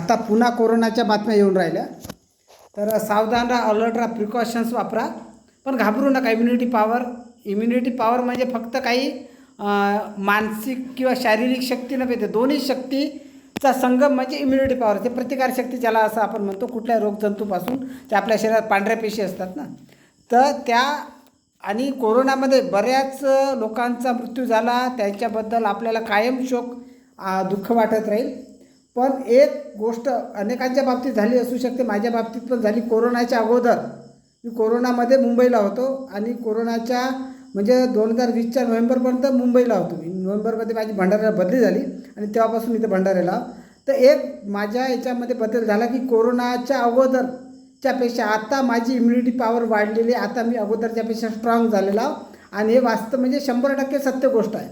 आता पुन्हा कोरोनाच्या बातम्या येऊन राहिल्या. तर सावधान राहा अलर्ट राहा प्रिकॉशन्स वापरा. पण घाबरू नका इम्युनिटी पॉवर इम्युनिटी पॉवर म्हणजे फक्त काही मानसिक किंवा शारीरिक शक्ती नव्हे ते दोन्ही शक्तीचा संगम म्हणजे इम्युनिटी पॉवर ते प्रतिकारशक्ती ज्याला असं आपण म्हणतो कुठल्या रोगजंतूपासून ते आपल्या शरीरात पांढऱ्या पेशी असतात ना. तर त्या आणि कोरोनामध्ये बऱ्याच लोकांचा मृत्यू झाला त्यांच्याबद्दल आपल्याला कायम शोक दुःख वाटत राहील. पण एक गोष्ट अनेकांच्या बाबतीत झाली असू शकते. माझ्या बाबतीत पण झाली. कोरोनाच्या अगोदर. मी कोरोनामध्ये मुंबईला होतो आणि कोरोनाच्या म्हणजे दोन हजार वीसच्या नोव्हेंबरपर्यंत मुंबईला होतो मी. नोव्हेंबरमध्ये माझी भंडाऱ्याला बदली झाली आणि तेव्हापासून इथे भंडाऱ्याला. तर एक माझ्या याच्यामध्ये बदल झाला की कोरोनाच्या अगोदरच्यापेक्षा आता माझी इम्युनिटी पॉवर वाढलेली आहे. आता मी अगोदरच्यापेक्षा स्ट्रॉंग झालेला. आणि हे वास्तव म्हणजे शंभर टक्के सत्य गोष्ट आहे.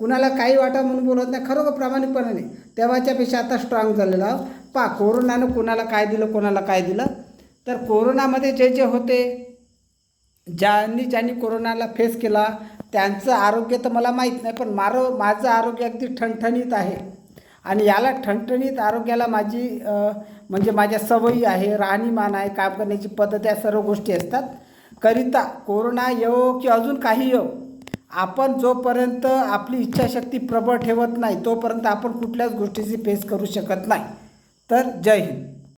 कुणाला काही वाटा म्हणून बोलत नाही खरोखर प्रामाणिकपणाने तेव्हाच्यापेक्षा आता स्ट्रॉंग झालेला आहो. पा कोरोनानं कोणाला काय दिलं कोणाला काय दिलं? तर कोरोनामध्ये जे जे होते ज्यांनी ज्यांनी कोरोनाला फेस केला त्यांचं आरोग्य तर मला माहीत नाही पण मारो माझं आरोग्य अगदी ठणठणीत आहे. आणि याला ठणठणीत आरोग्याला माझी म्हणजे माझ्या सवयी आहे राहणीमान आहे काम करण्याची पद्धत या सर्व गोष्टी असतात. करिता कोरोना येवो की अजून काही येवो? आपण जोपर्यंत आपली इच्छाशक्ती प्रबळ ठेवत नाही तोपर्यंत आपण कुठल्याच गोष्टीची फेस करू शकत नाही. तर जय हिंद.